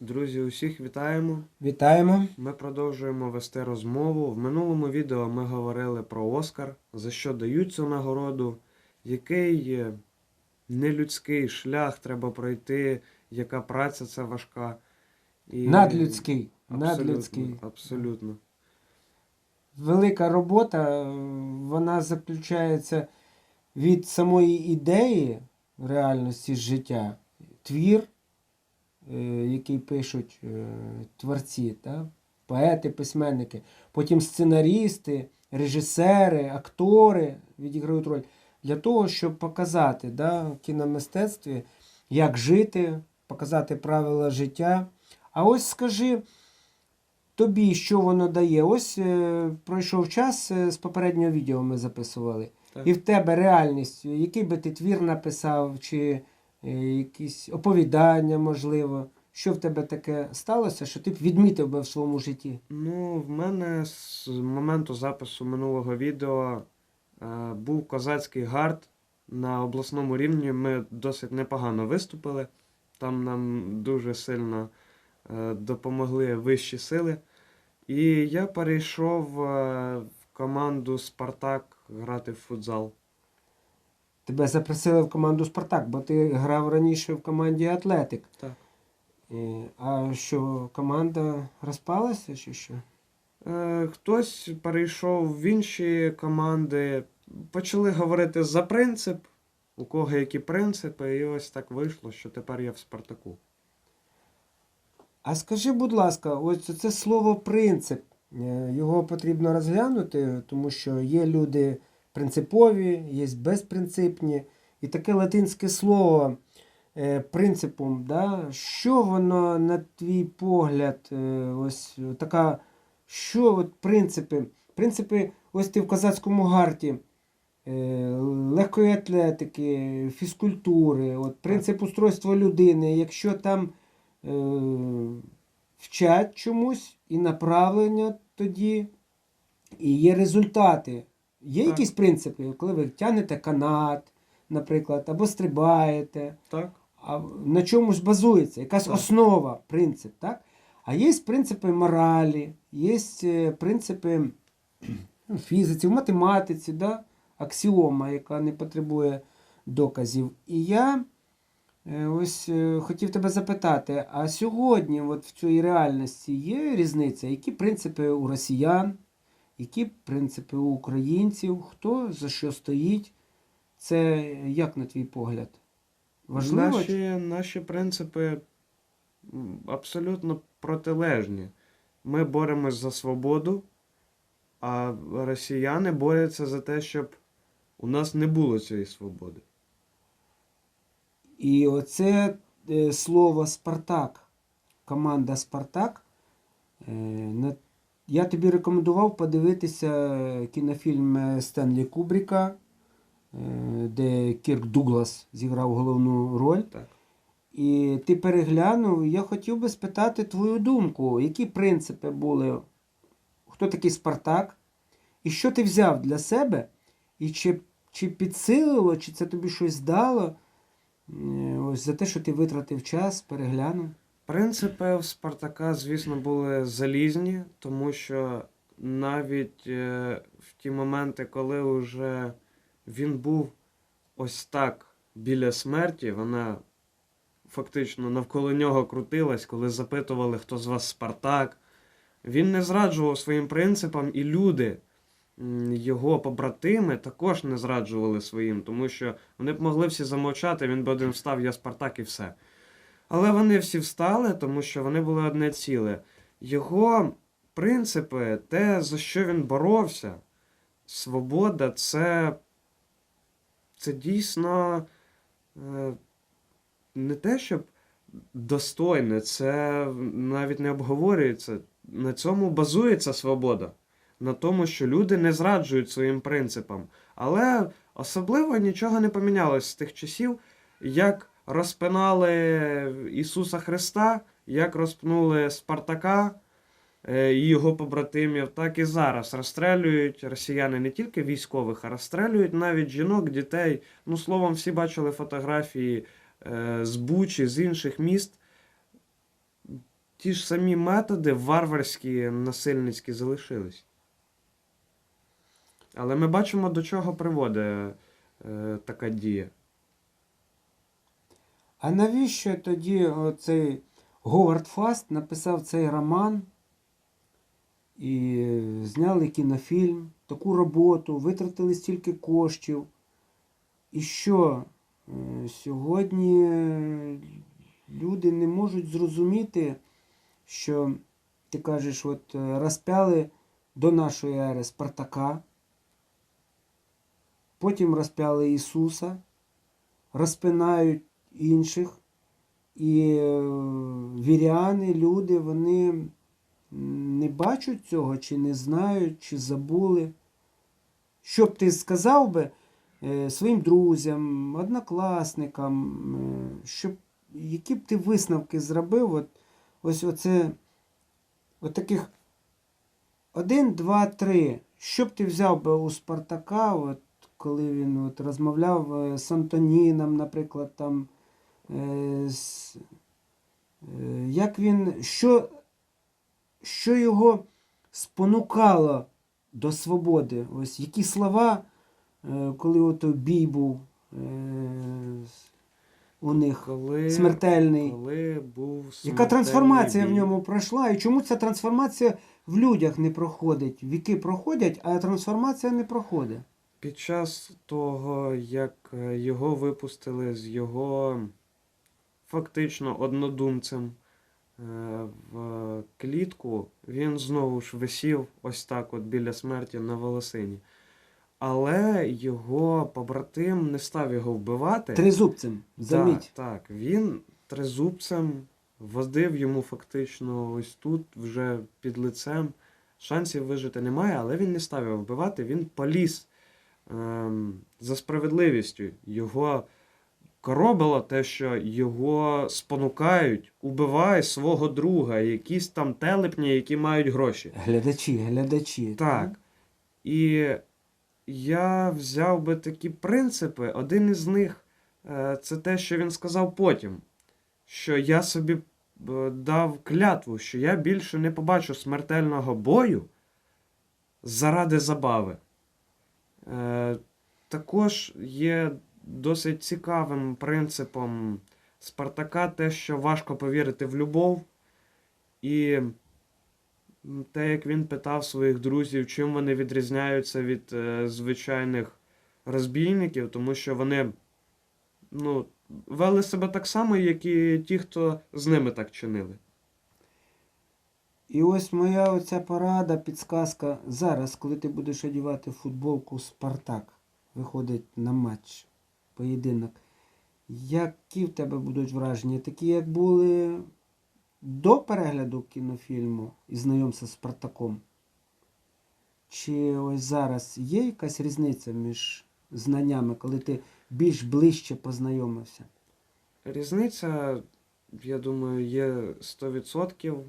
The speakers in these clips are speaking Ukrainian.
Друзі, усіх вітаємо. Вітаємо. Ми продовжуємо вести розмову. В минулому відео ми говорили про Оскар, за що дають цю нагороду, який нелюдський шлях треба пройти, яка праця це важка. І... Надлюдський. Абсолютно, Надлюдський. Абсолютно. Велика робота, вона заключається від самої ідеї реальності життя. Твір, який пишуть е, творці, та? поети, письменники, потім сценарісти, режисери, актори відіграють роль для того, щоб показати да, в кіномистецтві, як жити, показати правила життя. А ось скажи, тобі що воно дає? Ось е, пройшов час е, з попереднього відео ми записували. Так. І в тебе реальність, який би ти твір написав, чи е, якісь оповідання, можливо. Що в тебе таке сталося, що ти б відмітив би в своєму житті? Ну, в мене з моменту запису минулого відео е, був козацький гард на обласному рівні. Ми досить непогано виступили. Там нам дуже сильно е, допомогли вищі сили. І я перейшов е, в команду Спартак грати в футзал. Тебе запросили в команду Спартак, бо ти грав раніше в команді Атлетик. Так. А що команда розпалася чи що? Е, Хтось перейшов в інші команди, почали говорити за принцип, у кого які принципи, і ось так вийшло, що тепер я в Спартаку. А скажи, будь ласка, ось це слово принцип. е, Його потрібно розглянути, тому що є люди принципові, є безпринципні. І таке латинське слово е, принципом, да? що воно, на твій погляд, е, ось така, що от принципи? Принципи, ось ти в козацькому гарті. е, Легкої атлетики, фізкультури, от принцип устройства людини. Якщо там е, вчать чомусь і направлення тоді, і є результати. Є Так. якісь принципи, коли ви тягнете канат, наприклад, або стрибаєте, Так? а на чомусь базується, якась Так. основа, принцип, так? А є принципи моралі, є е, принципи ну, в фізиці, в математиці, да? аксіома, яка не потребує доказів. І я е, ось е, хотів тебе запитати: а сьогодні, от в цій реальності, є різниця? Які принципи у росіян, які принципи у українців, хто за що стоїть? Це як на твій погляд? Важливо? Наші, наші принципи абсолютно протилежні. Ми боремось за свободу, а росіяни борються за те, щоб у нас не було цієї свободи. І оце е, слово Спартак, команда Спартак. Е, на- я тобі рекомендував подивитися кінофільм е, Стенлі Кубріка, е, де Кірк Дуглас зіграв головну роль. Так. І ти переглянув, я хотів би спитати твою думку, які принципи були, хто такий Спартак, і що ти взяв для себе, і чи, чи підсилило, чи це тобі щось дало е, ось за те, що ти витратив час, переглянув. Принципи в Спартака, звісно, були залізні, тому що навіть е, в ті моменти, коли вже він був ось так біля смерті, вона фактично навколо нього крутилась, коли запитували, хто з вас Спартак. Він не зраджував своїм принципам, і люди, його побратими, також не зраджували своїм, тому що вони б могли всі замовчати, він би один встав, я Спартак і все. Але вони всі встали, тому що вони були одне ціле. Його принципи, те, за що він боровся, свобода, це, це дійсно е, не те, щоб достойне, це навіть не обговорюється. На цьому базується свобода. На тому, що люди не зраджують своїм принципам. Але особливо нічого не помінялось з тих часів, як розпинали Ісуса Христа, як розпнули Спартака е, і його побратимів, так і зараз розстрелюють росіяни не тільки військових, а розстрелюють навіть жінок, дітей. Ну, словом, всі бачили фотографії е, з Бучі, з інших міст. ті ж самі методи варварські, насильницькі залишились. Але ми бачимо, до чого приводить е, така дія. А навіщо тоді оцей Говард Фаст написав цей роман і зняли кінофільм, таку роботу, витратили стільки коштів. І що е, сьогодні люди не можуть зрозуміти, що ти кажеш, от е, розпяли до нашої ери Спартака, потім розпяли Ісуса, розпинають інших. І е, віряни, люди, вони не бачать цього, чи не знають, чи забули. Що б ти сказав би е, своїм друзям, однокласникам, е, щоб, які б ти висновки зробив? От, ось оце, от таких один, два, три. Що б ти взяв би у Спартака, от, коли він от, розмовляв з Антоніном, наприклад, там. Е, е, як він, що, що його спонукало до свободи? Ось які слова, е, коли ото бій був у них Коли, смертельний. коли був Яка смертельний трансформація в ньому пройшла? І чому ця трансформація в людях не проходить? Віки проходять, а трансформація не проходить. Під час того, як його випустили з його фактично однодумцем е, в клітку, він знову ж висів ось так от біля смерті на волосині. Але його побратим не став його вбивати. Тризубцем, заміть. Так, так. Він тризубцем возив йому фактично ось тут, вже під лицем. Шансів вижити немає, але він не став його вбивати, він поліз ем, за справедливістю. Його коробило те, що його спонукають, убивай свого друга, якісь там телепні, які мають гроші. Глядачі, глядачі. Так. І я взяв би такі принципи. Один із них е, це те, що він сказав потім. Що я собі е, дав клятву, що я більше не побачу смертельного бою заради забави. Е, Також є досить цікавим принципом Спартака те, що важко повірити в любов. І Те, як він питав своїх друзів, чим вони відрізняються від е, звичайних розбійників, тому що вони ну, вели себе так само, як і ті, хто з ними так чинили. І ось моя оця порада, підсказка зараз, коли ти будеш одягати футболку Спартак, виходить на матч, поєдинок. Які в тебе будуть враження? Такі, як були до перегляду кінофільму і знайомства з Спартаком? Чи ось зараз є якась різниця між знаннями, коли ти більш ближче познайомився? Різниця, я думаю, є 100%.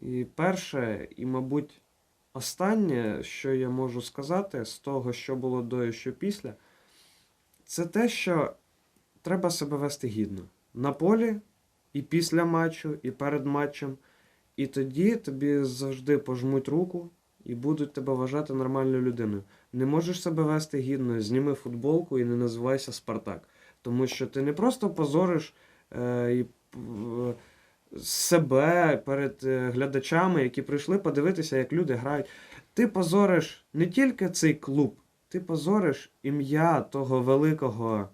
І перше, і, мабуть, останнє, що я можу сказати з того, що було до і що після, це те, що треба себе вести гідно. На полі, і після матчу, і перед матчем. І тоді тобі завжди пожмуть руку і будуть тебе вважати нормальною людиною. Не можеш себе вести гідно, зніми футболку і не називайся Спартак. Тому що ти не просто позориш е, і, е, себе перед е, глядачами, які прийшли подивитися, як люди грають. Ти позориш не тільки цей клуб, ти позориш ім'я того великого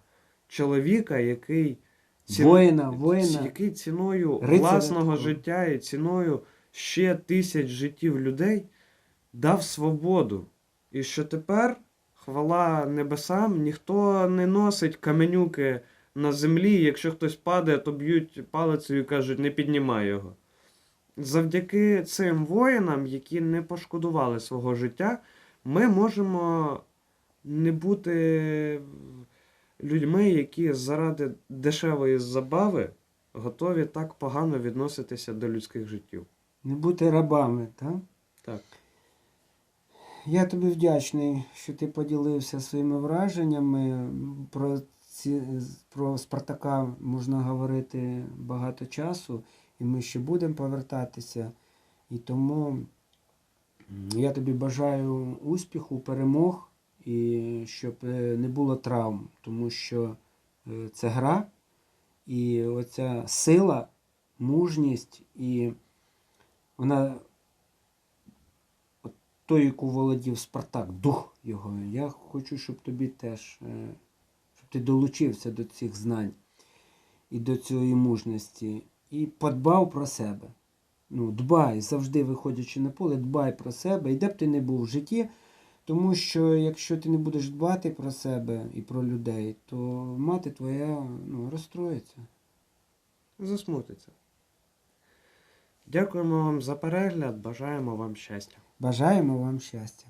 чоловіка, який, ці- Воїна, воїна. який ціною Рицаря власного життя і ціною ще тисяч життів людей дав свободу. І що тепер, хвала небесам, ніхто не носить каменюки на землі. Якщо хтось падає, то б'ють палицею і кажуть, не піднімай його. Завдяки цим воїнам, які не пошкодували свого життя, ми можемо не бути людьми, які заради дешевої забави готові так погано відноситися до людських життів. Не бути рабами, так? Так. Я тобі вдячний, що ти поділився своїми враженнями. Про, ці, про Спартака можна говорити багато часу. і ми ще будемо повертатися. І тому я тобі бажаю успіху, перемог і щоб е, не було травм, тому що е, це гра, і оця сила, мужність, і вона той, яку володів Спартак, дух його. Я хочу, щоб тобі теж, е, щоб ти долучився до цих знань і до цієї мужності, і подбав про себе. Ну, дбай, завжди виходячи на поле, дбай про себе, і де б ти не був в житті. Тому що якщо ти не будеш дбати про себе і про людей, то мати твоя ну, розстроїться. Засмутиться. Дякуємо вам за перегляд, бажаємо вам щастя. Бажаємо вам щастя.